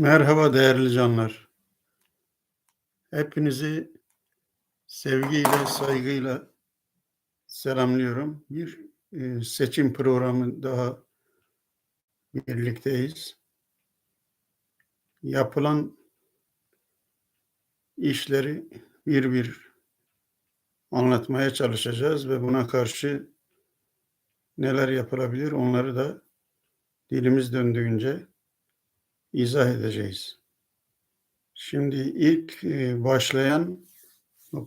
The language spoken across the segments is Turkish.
Merhaba değerli canlar. Hepinizi sevgiyle, saygıyla selamlıyorum. Bir e, seçim programı daha birlikteyiz. Yapılan işleri bir bir anlatmaya çalışacağız ve buna karşı neler yapılabilir onları da dilimiz döndüğünce izah edeceğiz. Şimdi ilk e, başlayan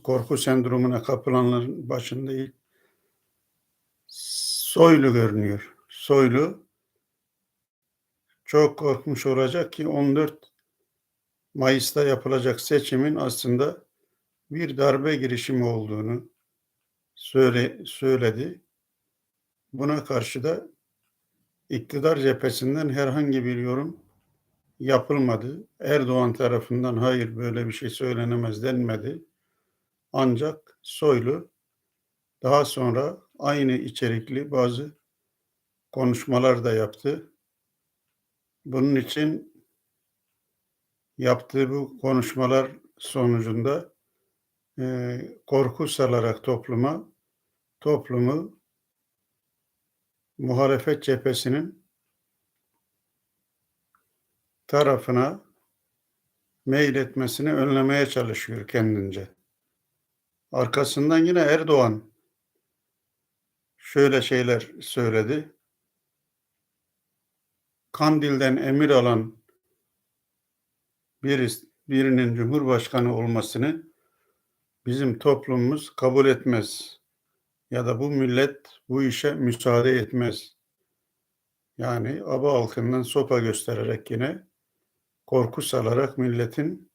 korku sendromuna kapılanların başında ilk Soylu görünüyor. Soylu çok korkmuş olacak ki 14 Mayıs'ta yapılacak seçimin aslında bir darbe girişimi olduğunu söyle, söyledi. Buna karşı da iktidar cephesinden herhangi bir yorum yapılmadı. Erdoğan tarafından hayır böyle bir şey söylenemez denmedi. Ancak Soylu daha sonra aynı içerikli bazı konuşmalar da yaptı. Bunun için yaptığı bu konuşmalar sonucunda e, korku salarak topluma, toplumu muhalefet cephesinin tarafına meyletmesini önlemeye çalışıyor kendince. Arkasından yine Erdoğan şöyle şeyler söyledi. Kandil'den emir alan birisi, birinin cumhurbaşkanı olmasını bizim toplumumuz kabul etmez. Ya da bu millet bu işe müsaade etmez. Yani aba halkından sopa göstererek yine korku salarak milletin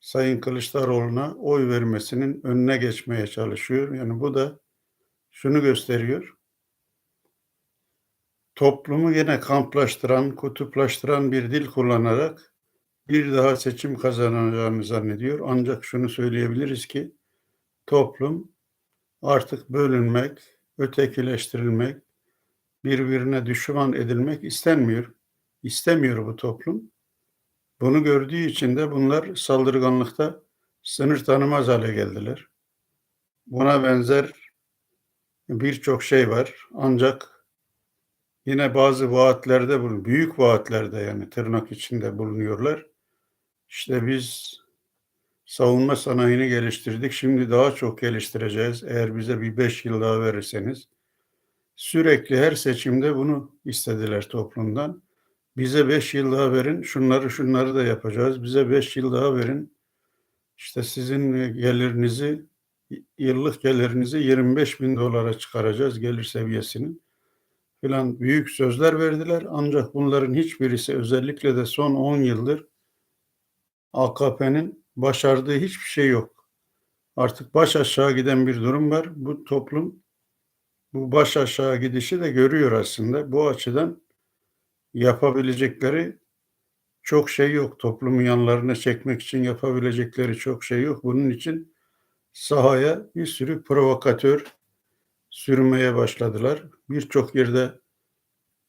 Sayın Kılıçdaroğlu'na oy vermesinin önüne geçmeye çalışıyor. Yani bu da şunu gösteriyor. Toplumu yine kamplaştıran, kutuplaştıran bir dil kullanarak bir daha seçim kazanacağını zannediyor. Ancak şunu söyleyebiliriz ki toplum artık bölünmek, ötekileştirilmek, birbirine düşman edilmek istenmiyor. İstemiyor bu toplum. Bunu gördüğü için de bunlar saldırganlıkta sınır tanımaz hale geldiler. Buna benzer birçok şey var. Ancak yine bazı vaatlerde büyük vaatlerde yani tırnak içinde bulunuyorlar. İşte biz savunma sanayini geliştirdik. Şimdi daha çok geliştireceğiz. Eğer bize bir beş yıl daha verirseniz. Sürekli her seçimde bunu istediler toplumdan. Bize beş yıl daha verin, şunları şunları da yapacağız. Bize beş yıl daha verin. İşte sizin gelirinizi, yıllık gelirinizi 25 bin dolara çıkaracağız gelir seviyesini. Filan büyük sözler verdiler. Ancak bunların hiçbirisi özellikle de son 10 yıldır AKP'nin başardığı hiçbir şey yok. Artık baş aşağı giden bir durum var. Bu toplum bu baş aşağı gidişi de görüyor aslında. Bu açıdan yapabilecekleri çok şey yok. Toplumu yanlarına çekmek için yapabilecekleri çok şey yok. Bunun için sahaya bir sürü provokatör sürmeye başladılar. Birçok yerde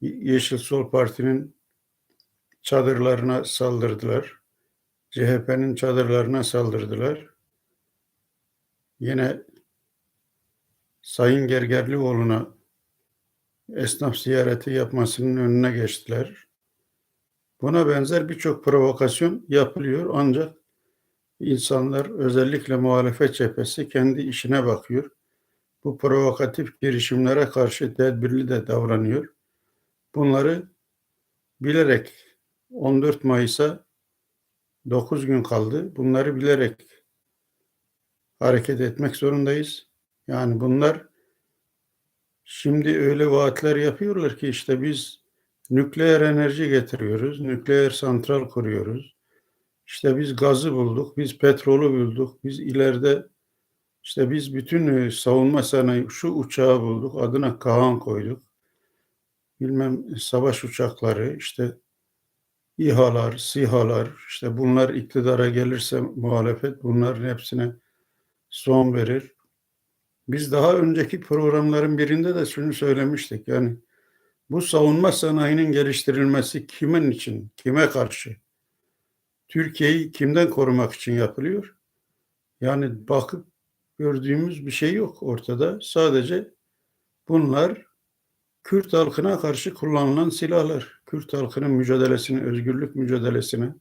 Yeşil Sol Parti'nin çadırlarına saldırdılar. CHP'nin çadırlarına saldırdılar. Yine Sayın Gergerlioğlu'na esnaf ziyareti yapmasının önüne geçtiler. Buna benzer birçok provokasyon yapılıyor ancak insanlar özellikle muhalefet cephesi kendi işine bakıyor. Bu provokatif girişimlere karşı tedbirli de davranıyor. Bunları bilerek 14 Mayıs'a 9 gün kaldı. Bunları bilerek hareket etmek zorundayız. Yani bunlar şimdi öyle vaatler yapıyorlar ki işte biz nükleer enerji getiriyoruz, nükleer santral kuruyoruz. İşte biz gazı bulduk, biz petrolü bulduk, biz ileride işte biz bütün savunma sanayi şu uçağı bulduk, adına Kaan koyduk. Bilmem savaş uçakları, işte İHA'lar, SİHA'lar, işte bunlar iktidara gelirse muhalefet bunların hepsine son verir. Biz daha önceki programların birinde de şunu söylemiştik. Yani bu savunma sanayinin geliştirilmesi kimin için, kime karşı? Türkiye'yi kimden korumak için yapılıyor? Yani bakıp gördüğümüz bir şey yok ortada. Sadece bunlar Kürt halkına karşı kullanılan silahlar. Kürt halkının mücadelesini, özgürlük mücadelesini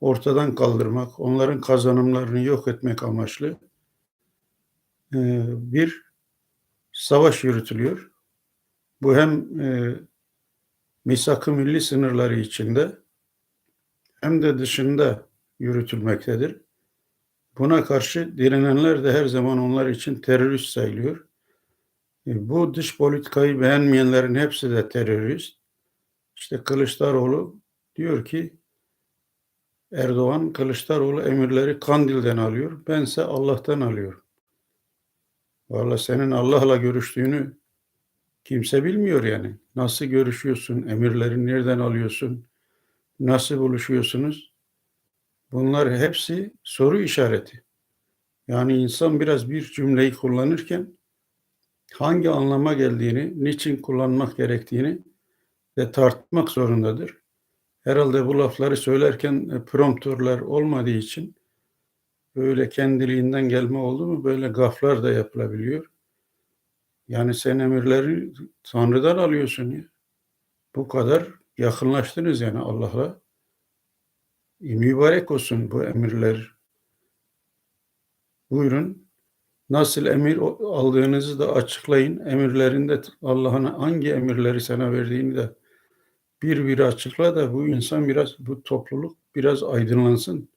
ortadan kaldırmak, onların kazanımlarını yok etmek amaçlı bir savaş yürütülüyor. Bu hem e, misak-ı milli sınırları içinde hem de dışında yürütülmektedir. Buna karşı direnenler de her zaman onlar için terörist sayılıyor. E, bu dış politikayı beğenmeyenlerin hepsi de terörist. İşte Kılıçdaroğlu diyor ki Erdoğan Kılıçdaroğlu emirleri Kandil'den alıyor. Bense Allah'tan alıyorum. Valla senin Allah'la görüştüğünü kimse bilmiyor yani. Nasıl görüşüyorsun? Emirleri nereden alıyorsun? Nasıl buluşuyorsunuz? Bunlar hepsi soru işareti. Yani insan biraz bir cümleyi kullanırken hangi anlama geldiğini, niçin kullanmak gerektiğini de tartmak zorundadır. Herhalde bu lafları söylerken e, promptörler olmadığı için böyle kendiliğinden gelme oldu mu böyle gaflar da yapılabiliyor. Yani sen emirleri Tanrı'dan alıyorsun ya. Bu kadar yakınlaştınız yani Allah'la. E, mübarek olsun bu emirler. Buyurun. Nasıl emir aldığınızı da açıklayın. Emirlerinde Allah'ın hangi emirleri sana verdiğini de bir bir açıkla da bu insan biraz, bu topluluk biraz aydınlansın.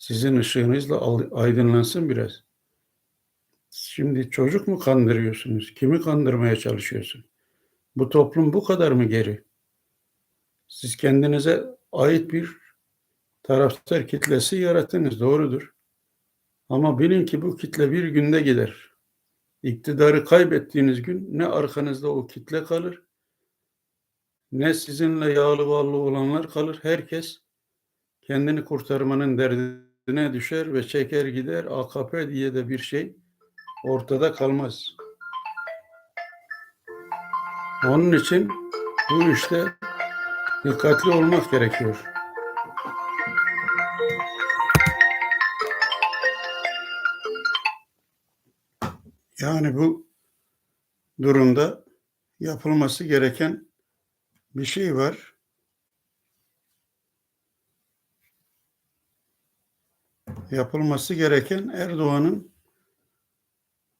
Sizin ışığınızla aydınlansın biraz. Şimdi çocuk mu kandırıyorsunuz? Kimi kandırmaya çalışıyorsun? Bu toplum bu kadar mı geri? Siz kendinize ait bir taraftar kitlesi yarattınız, doğrudur. Ama bilin ki bu kitle bir günde gider. İktidarı kaybettiğiniz gün ne arkanızda o kitle kalır, ne sizinle yağlı bağlı olanlar kalır. Herkes kendini kurtarmanın derdine düşer ve çeker gider. AKP diye de bir şey ortada kalmaz. Onun için bu işte dikkatli olmak gerekiyor. Yani bu durumda yapılması gereken bir şey var. Yapılması gereken Erdoğan'ın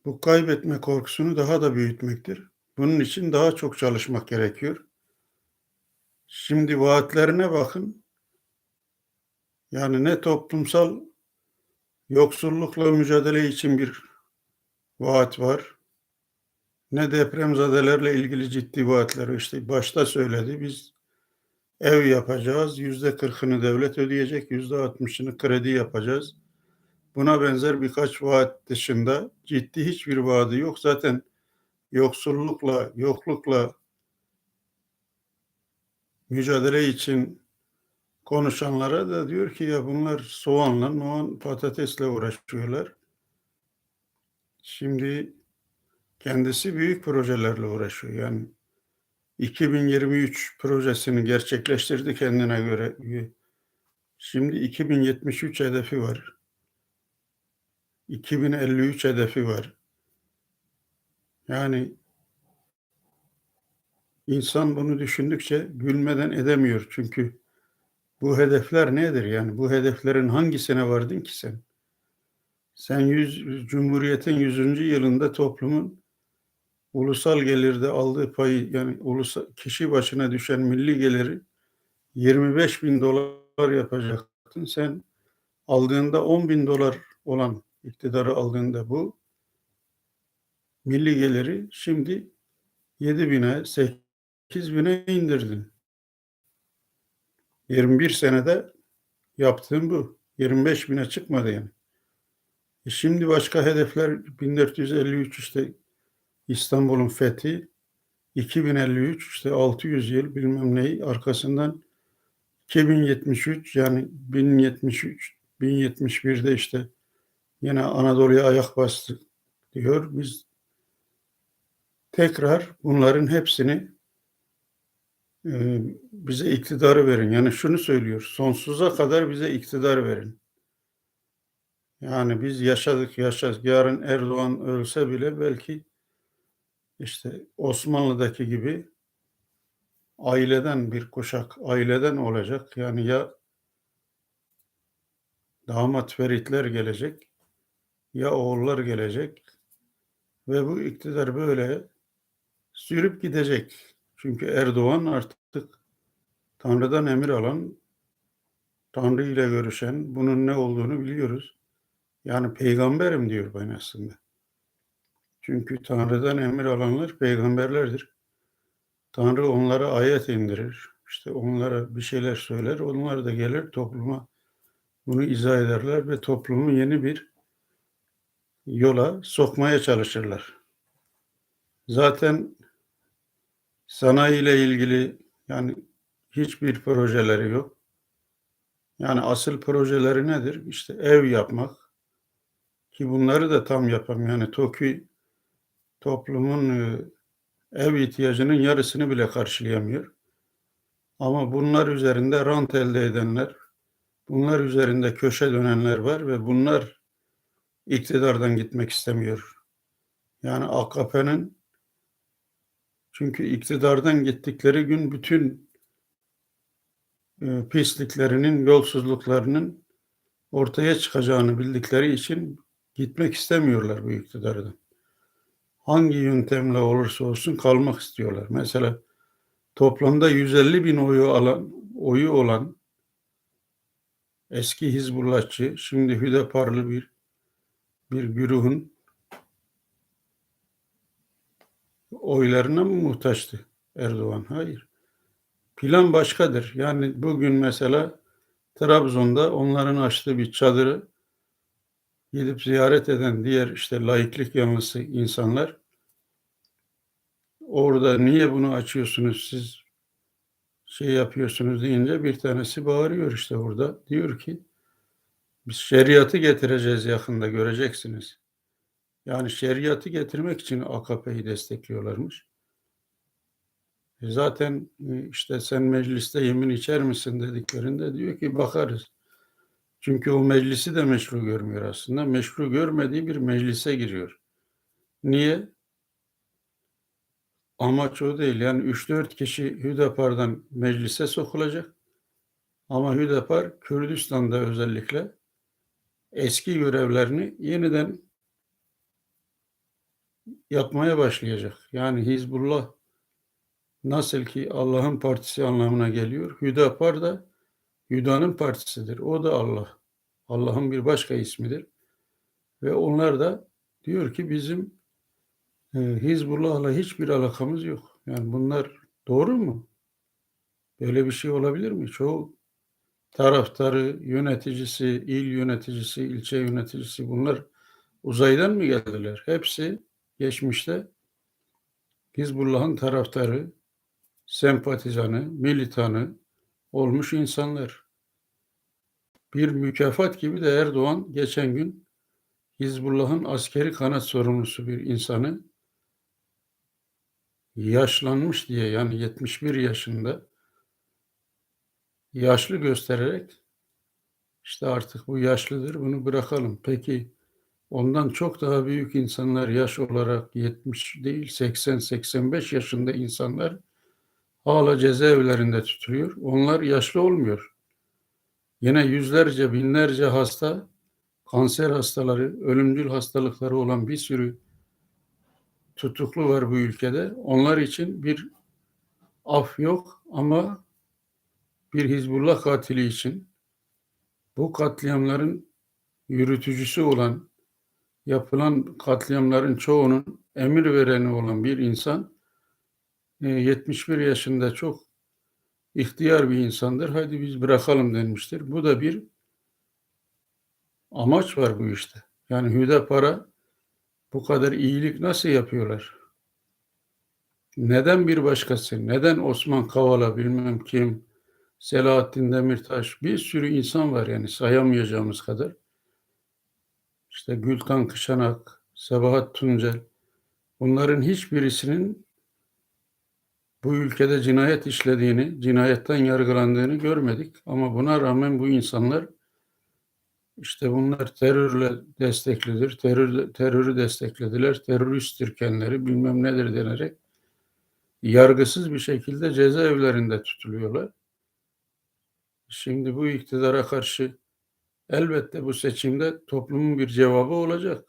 bu kaybetme korkusunu daha da büyütmektir. Bunun için daha çok çalışmak gerekiyor. Şimdi vaatlerine bakın. Yani ne toplumsal yoksullukla mücadele için bir vaat var. Ne depremzadelerle ilgili ciddi vaatler işte başta söyledi. Biz ev yapacağız. Yüzde kırkını devlet ödeyecek. Yüzde altmışını kredi yapacağız. Buna benzer birkaç vaat dışında ciddi hiçbir vaadi yok. Zaten yoksullukla, yoklukla mücadele için konuşanlara da diyor ki ya bunlar soğanla, noğan, patatesle uğraşıyorlar. Şimdi kendisi büyük projelerle uğraşıyor. Yani 2023 projesini gerçekleştirdi kendine göre. Şimdi 2073 hedefi var. 2053 hedefi var. Yani insan bunu düşündükçe gülmeden edemiyor. Çünkü bu hedefler nedir? Yani bu hedeflerin hangisine vardın ki sen? Sen yüz, Cumhuriyet'in 100. yılında toplumun ulusal gelirde aldığı payı yani ulusal, kişi başına düşen milli geliri 25 bin dolar yapacaktın. Sen aldığında 10 bin dolar olan iktidarı aldığında bu milli geliri şimdi 7 bine 8 bine indirdin. 21 senede yaptığın bu. 25 bine çıkmadı yani. E şimdi başka hedefler 1453 işte İstanbul'un fethi 2053 işte 600 yıl bilmem neyi arkasından 2073 yani 1073 1071'de işte yine Anadolu'ya ayak bastı diyor. Biz tekrar bunların hepsini Eee, bize iktidarı verin. Yani şunu söylüyor, sonsuza kadar bize iktidar verin. Yani biz yaşadık, yaşadık. Yarın Erdoğan ölse bile belki işte Osmanlı'daki gibi aileden bir kuşak, aileden olacak. Yani ya damat Feritler gelecek ya oğullar gelecek ve bu iktidar böyle sürüp gidecek. Çünkü Erdoğan artık Tanrı'dan emir alan, Tanrı ile görüşen, bunun ne olduğunu biliyoruz. Yani peygamberim diyor ben aslında. Çünkü Tanrı'dan emir alanlar peygamberlerdir. Tanrı onlara ayet indirir. İşte onlara bir şeyler söyler. Onlar da gelir topluma bunu izah ederler ve toplumu yeni bir yola sokmaya çalışırlar. Zaten sanayi ile ilgili yani hiçbir projeleri yok. Yani asıl projeleri nedir? İşte ev yapmak ki bunları da tam yapam. Yani TOKİ toplumun e, ev ihtiyacının yarısını bile karşılayamıyor. Ama bunlar üzerinde rant elde edenler, bunlar üzerinde köşe dönenler var ve bunlar iktidardan gitmek istemiyor. Yani AKP'nin çünkü iktidardan gittikleri gün bütün e, pisliklerinin, yolsuzluklarının ortaya çıkacağını bildikleri için gitmek istemiyorlar bu iktidardan. Hangi yöntemle olursa olsun kalmak istiyorlar. Mesela toplamda 150 bin oyu alan, oyu olan eski Hizbullahçı, şimdi Hüdaparlı bir bir güruhun oylarına mı muhtaçtı Erdoğan? Hayır. Plan başkadır. Yani bugün mesela Trabzon'da onların açtığı bir çadırı gidip ziyaret eden diğer işte laiklik yanlısı insanlar orada niye bunu açıyorsunuz siz şey yapıyorsunuz deyince bir tanesi bağırıyor işte orada. Diyor ki biz şeriatı getireceğiz yakında göreceksiniz. Yani şeriatı getirmek için AKP'yi destekliyorlarmış. E zaten e, işte sen mecliste yemin içer misin dediklerinde diyor ki bakarız. Çünkü o meclisi de meşru görmüyor aslında. Meşru görmediği bir meclise giriyor. Niye? Amaç o değil. Yani 3-4 kişi Hüdapar'dan meclise sokulacak. Ama Hüdapar Kürdistan'da özellikle eski görevlerini yeniden yapmaya başlayacak. Yani Hizbullah nasıl ki Allah'ın partisi anlamına geliyor. Hüdapar da Hüda'nın partisidir. O da Allah. Allah'ın bir başka ismidir. Ve onlar da diyor ki bizim e, Hizbullah'la hiçbir alakamız yok. Yani bunlar doğru mu? Böyle bir şey olabilir mi? Çoğu taraftarı, yöneticisi, il yöneticisi, ilçe yöneticisi bunlar uzaydan mı geldiler? Hepsi geçmişte Hizbullah'ın taraftarı, sempatizanı, militanı olmuş insanlar. Bir mükafat gibi de Erdoğan geçen gün Hizbullah'ın askeri kanat sorumlusu bir insanı yaşlanmış diye yani 71 yaşında yaşlı göstererek işte artık bu yaşlıdır bunu bırakalım. Peki ondan çok daha büyük insanlar yaş olarak 70 değil 80-85 yaşında insanlar hala cezaevlerinde tutuyor. Onlar yaşlı olmuyor. Yine yüzlerce binlerce hasta kanser hastaları, ölümcül hastalıkları olan bir sürü tutuklu var bu ülkede. Onlar için bir af yok ama bir Hizbullah katili için bu katliamların yürütücüsü olan yapılan katliamların çoğunun emir vereni olan bir insan 71 e, yaşında çok ihtiyar bir insandır. Hadi biz bırakalım denmiştir. Bu da bir amaç var bu işte. Yani Hüdapara bu kadar iyilik nasıl yapıyorlar? Neden bir başkası? Neden Osman Kavala bilmem kim, Selahattin Demirtaş bir sürü insan var yani sayamayacağımız kadar. İşte Gültan Kışanak, Sabahat Tuncel bunların hiçbirisinin bu ülkede cinayet işlediğini, cinayetten yargılandığını görmedik. Ama buna rağmen bu insanlar işte bunlar terörle desteklidir, terör, terörü desteklediler, teröristtir kendileri bilmem nedir denerek yargısız bir şekilde cezaevlerinde tutuluyorlar. Şimdi bu iktidara karşı elbette bu seçimde toplumun bir cevabı olacak.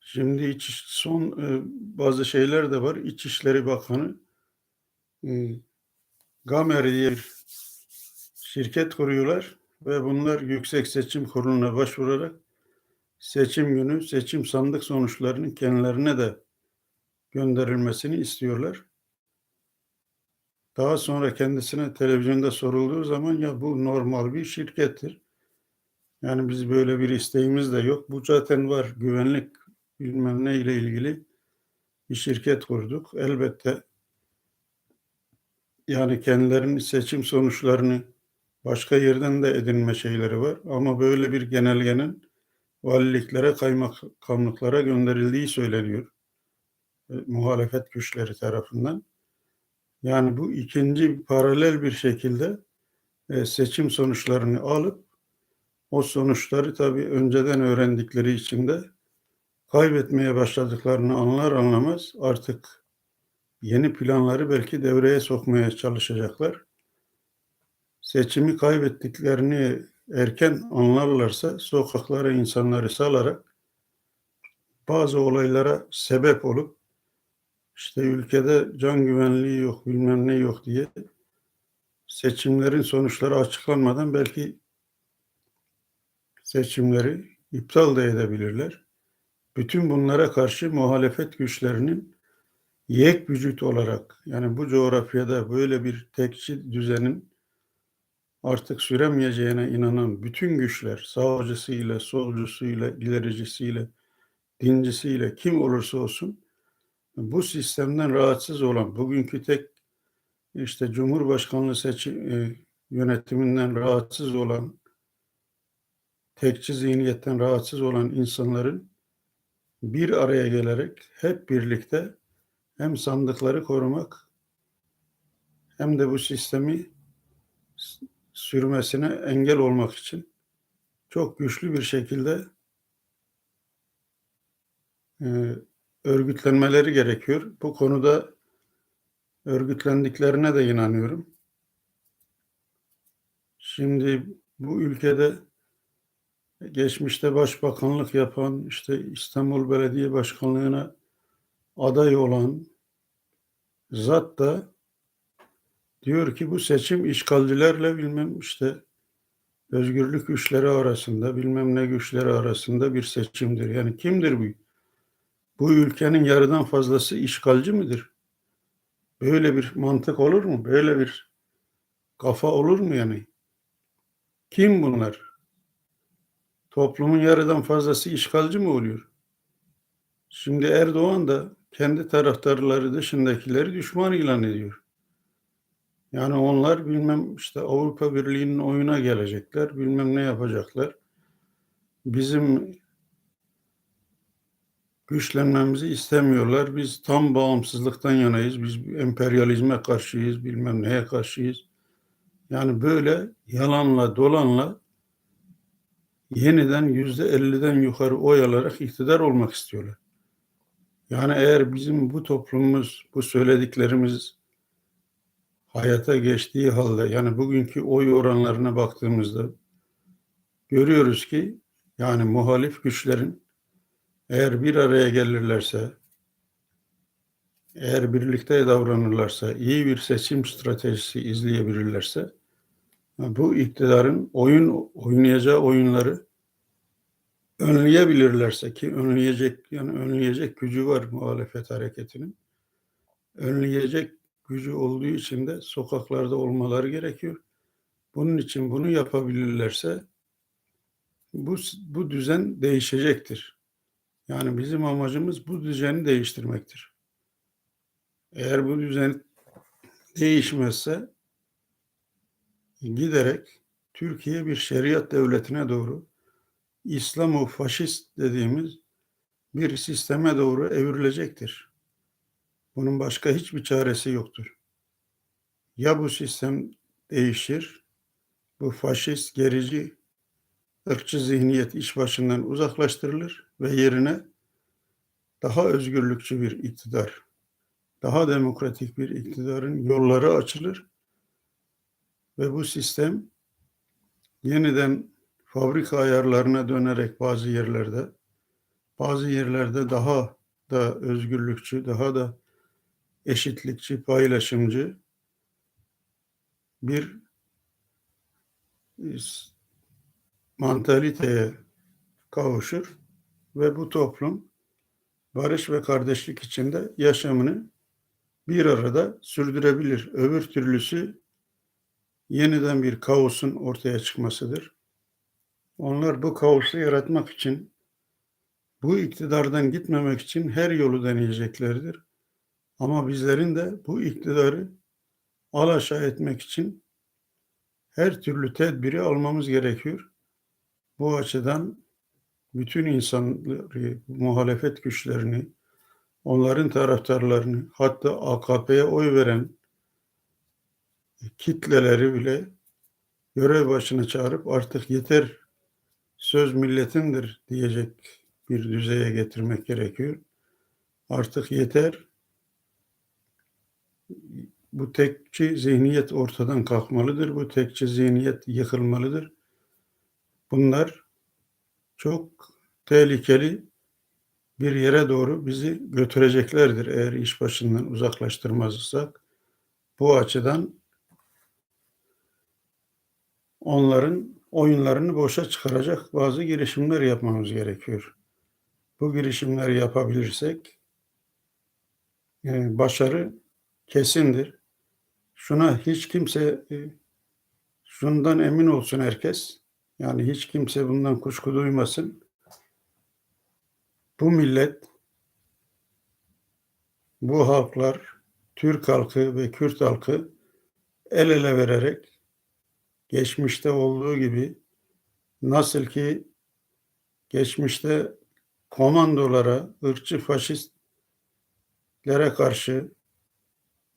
Şimdi iç, son e, bazı şeyler de var. İçişleri Bakanı e, Gamer diye bir şirket kuruyorlar ve bunlar Yüksek Seçim Kurulu'na başvurarak seçim günü seçim sandık sonuçlarının kendilerine de gönderilmesini istiyorlar. Daha sonra kendisine televizyonda sorulduğu zaman ya bu normal bir şirkettir. Yani biz böyle bir isteğimiz de yok. Bu zaten var güvenlik bilmem ne ile ilgili bir şirket kurduk. Elbette yani kendilerinin seçim sonuçlarını başka yerden de edinme şeyleri var. Ama böyle bir genelgenin valiliklere, kaymakamlıklara gönderildiği söyleniyor. E, muhalefet güçleri tarafından. Yani bu ikinci paralel bir şekilde e, seçim sonuçlarını alıp o sonuçları tabii önceden öğrendikleri için de kaybetmeye başladıklarını anlar anlamaz artık yeni planları belki devreye sokmaya çalışacaklar. Seçimi kaybettiklerini erken anlarlarsa sokaklara insanları salarak bazı olaylara sebep olup işte ülkede can güvenliği yok bilmem ne yok diye seçimlerin sonuçları açıklanmadan belki seçimleri iptal da edebilirler. Bütün bunlara karşı muhalefet güçlerinin yek vücut olarak yani bu coğrafyada böyle bir tekçi düzenin artık süremeyeceğine inanan bütün güçler sağcısıyla, solcusuyla, ilericisiyle, dincisiyle kim olursa olsun bu sistemden rahatsız olan bugünkü tek işte Cumhurbaşkanlığı seçim e, yönetiminden rahatsız olan tekçi zihniyetten rahatsız olan insanların bir araya gelerek hep birlikte hem sandıkları korumak hem de bu sistemi sürmesine engel olmak için çok güçlü bir şekilde e, örgütlenmeleri gerekiyor. Bu konuda örgütlendiklerine de inanıyorum. Şimdi bu ülkede geçmişte başbakanlık yapan, işte İstanbul Belediye Başkanlığı'na aday olan zat da diyor ki bu seçim işgalcilerle bilmem işte özgürlük güçleri arasında bilmem ne güçleri arasında bir seçimdir. Yani kimdir bu? Bu ülkenin yarıdan fazlası işgalci midir? Böyle bir mantık olur mu? Böyle bir kafa olur mu yani? Kim bunlar? Toplumun yarıdan fazlası işgalci mi oluyor? Şimdi Erdoğan da kendi taraftarları dışındakileri düşman ilan ediyor. Yani onlar bilmem işte Avrupa Birliği'nin oyuna gelecekler, bilmem ne yapacaklar. Bizim güçlenmemizi istemiyorlar. Biz tam bağımsızlıktan yanayız. Biz emperyalizme karşıyız, bilmem neye karşıyız. Yani böyle yalanla dolanla yeniden yüzde elliden yukarı oy alarak iktidar olmak istiyorlar. Yani eğer bizim bu toplumumuz, bu söylediklerimiz hayata geçtiği halde yani bugünkü oy oranlarına baktığımızda görüyoruz ki yani muhalif güçlerin eğer bir araya gelirlerse, eğer birlikte davranırlarsa, iyi bir seçim stratejisi izleyebilirlerse, bu iktidarın oyun oynayacağı oyunları önleyebilirlerse ki önleyecek yani önleyecek gücü var muhalefet hareketinin. Önleyecek gücü olduğu için de sokaklarda olmaları gerekiyor. Bunun için bunu yapabilirlerse bu, bu düzen değişecektir. Yani bizim amacımız bu düzeni değiştirmektir. Eğer bu düzen değişmezse giderek Türkiye bir şeriat devletine doğru İslamo faşist dediğimiz bir sisteme doğru evrilecektir. Bunun başka hiçbir çaresi yoktur. Ya bu sistem değişir, bu faşist, gerici, ırkçı zihniyet iş başından uzaklaştırılır ve yerine daha özgürlükçü bir iktidar, daha demokratik bir iktidarın yolları açılır ve bu sistem yeniden fabrika ayarlarına dönerek bazı yerlerde, bazı yerlerde daha da özgürlükçü, daha da eşitlikçi, paylaşımcı bir mantaliteye kavuşur ve bu toplum barış ve kardeşlik içinde yaşamını bir arada sürdürebilir. Öbür türlüsü yeniden bir kaosun ortaya çıkmasıdır. Onlar bu kaosu yaratmak için, bu iktidardan gitmemek için her yolu deneyeceklerdir. Ama bizlerin de bu iktidarı alaşağı etmek için her türlü tedbiri almamız gerekiyor. Bu açıdan bütün insanları, muhalefet güçlerini, onların taraftarlarını, hatta AKP'ye oy veren kitleleri bile görev başına çağırıp artık yeter söz milletindir diyecek bir düzeye getirmek gerekiyor. Artık yeter bu tekçi zihniyet ortadan kalkmalıdır. Bu tekçi zihniyet yıkılmalıdır. Bunlar çok tehlikeli bir yere doğru bizi götüreceklerdir eğer iş başından uzaklaştırmazsak. Bu açıdan onların oyunlarını boşa çıkaracak bazı girişimler yapmamız gerekiyor. Bu girişimleri yapabilirsek e, başarı kesindir. Şuna hiç kimse e, şundan emin olsun herkes. Yani hiç kimse bundan kuşku duymasın. Bu millet, bu halklar, Türk halkı ve Kürt halkı el ele vererek geçmişte olduğu gibi nasıl ki geçmişte komandolara, ırkçı faşistlere karşı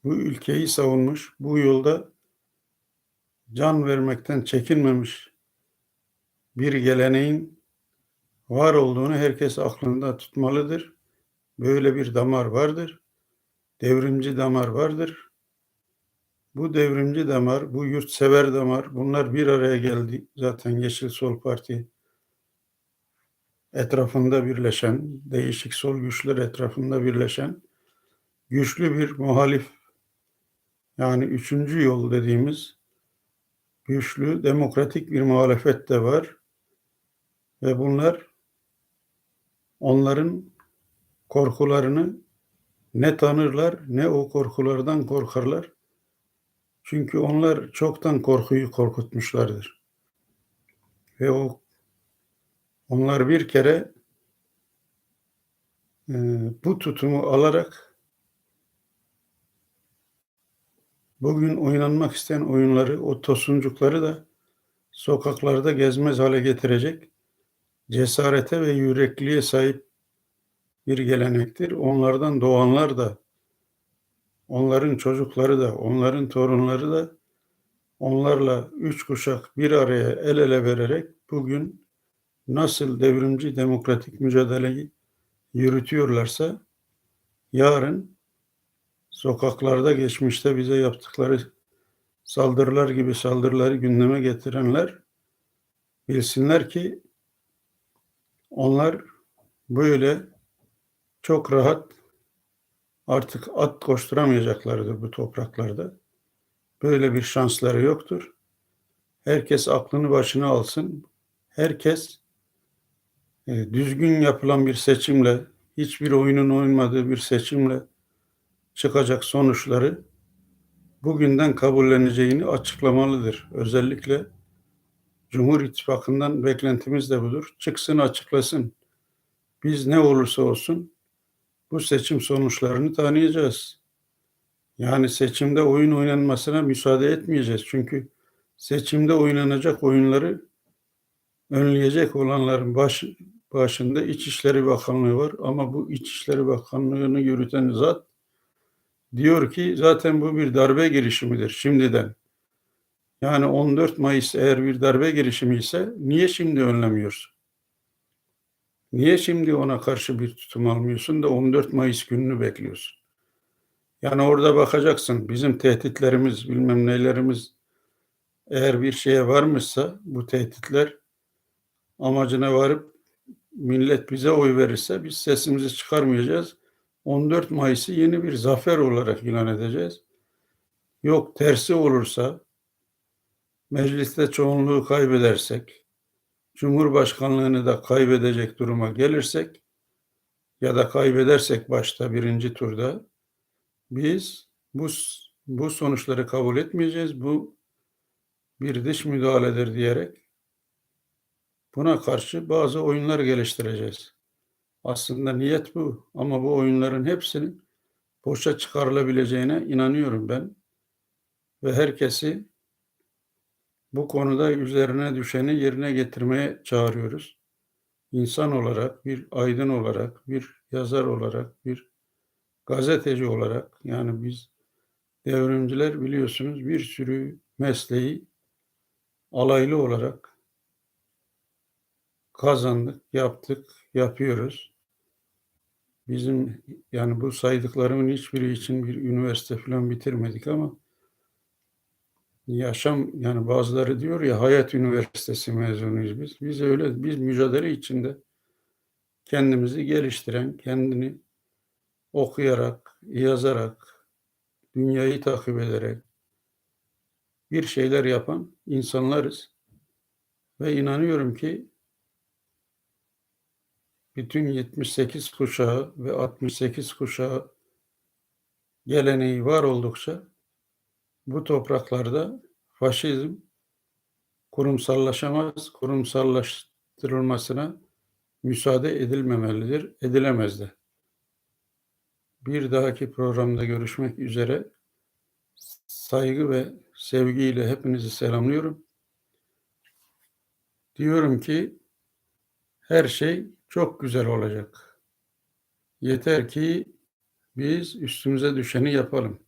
bu ülkeyi savunmuş, bu yolda can vermekten çekinmemiş bir geleneğin var olduğunu herkes aklında tutmalıdır. Böyle bir damar vardır. Devrimci damar vardır. Bu devrimci damar, bu yurtsever damar bunlar bir araya geldi. Zaten Yeşil Sol Parti etrafında birleşen, değişik sol güçler etrafında birleşen güçlü bir muhalif yani üçüncü yol dediğimiz güçlü demokratik bir muhalefet de var. Ve bunlar onların korkularını ne tanırlar ne o korkulardan korkarlar. Çünkü onlar çoktan korkuyu korkutmuşlardır. Ve o onlar bir kere e, bu tutumu alarak bugün oynanmak isteyen oyunları, o tosuncukları da sokaklarda gezmez hale getirecek cesarete ve yürekliğe sahip bir gelenektir. Onlardan doğanlar da, onların çocukları da, onların torunları da onlarla üç kuşak bir araya el ele vererek bugün nasıl devrimci demokratik mücadeleyi yürütüyorlarsa yarın sokaklarda geçmişte bize yaptıkları saldırılar gibi saldırıları gündeme getirenler bilsinler ki onlar böyle çok rahat artık at koşturamayacaklardır bu topraklarda. Böyle bir şansları yoktur. Herkes aklını başına alsın. Herkes e, düzgün yapılan bir seçimle, hiçbir oyunun oynamadığı bir seçimle çıkacak sonuçları bugünden kabulleneceğini açıklamalıdır. Özellikle Cumhur İttifakı'ndan beklentimiz de budur. Çıksın açıklasın. Biz ne olursa olsun bu seçim sonuçlarını tanıyacağız. Yani seçimde oyun oynanmasına müsaade etmeyeceğiz. Çünkü seçimde oynanacak oyunları önleyecek olanların baş, başında İçişleri Bakanlığı var ama bu İçişleri Bakanlığı'nı yürüten zat diyor ki zaten bu bir darbe girişimidir şimdiden. Yani 14 Mayıs eğer bir darbe girişimi ise niye şimdi önlemiyorsun? Niye şimdi ona karşı bir tutum almıyorsun da 14 Mayıs gününü bekliyorsun? Yani orada bakacaksın bizim tehditlerimiz bilmem nelerimiz eğer bir şeye varmışsa bu tehditler amacına varıp millet bize oy verirse biz sesimizi çıkarmayacağız. 14 Mayıs'ı yeni bir zafer olarak ilan edeceğiz. Yok tersi olursa mecliste çoğunluğu kaybedersek, Cumhurbaşkanlığını da kaybedecek duruma gelirsek ya da kaybedersek başta birinci turda biz bu bu sonuçları kabul etmeyeceğiz. Bu bir dış müdahaledir diyerek buna karşı bazı oyunlar geliştireceğiz. Aslında niyet bu ama bu oyunların hepsinin boşa çıkarılabileceğine inanıyorum ben. Ve herkesi bu konuda üzerine düşeni yerine getirmeye çağırıyoruz. İnsan olarak, bir aydın olarak, bir yazar olarak, bir gazeteci olarak yani biz devrimciler biliyorsunuz bir sürü mesleği alaylı olarak kazandık, yaptık, yapıyoruz. Bizim yani bu saydıklarımın hiçbiri için bir üniversite falan bitirmedik ama yaşam yani bazıları diyor ya Hayat Üniversitesi mezunuyuz biz. Biz öyle biz mücadele içinde kendimizi geliştiren, kendini okuyarak, yazarak, dünyayı takip ederek bir şeyler yapan insanlarız. Ve inanıyorum ki bütün 78 kuşağı ve 68 kuşağı geleneği var oldukça bu topraklarda faşizm kurumsallaşamaz, kurumsallaştırılmasına müsaade edilmemelidir, edilemez de. Bir dahaki programda görüşmek üzere. Saygı ve sevgiyle hepinizi selamlıyorum. Diyorum ki her şey çok güzel olacak. Yeter ki biz üstümüze düşeni yapalım.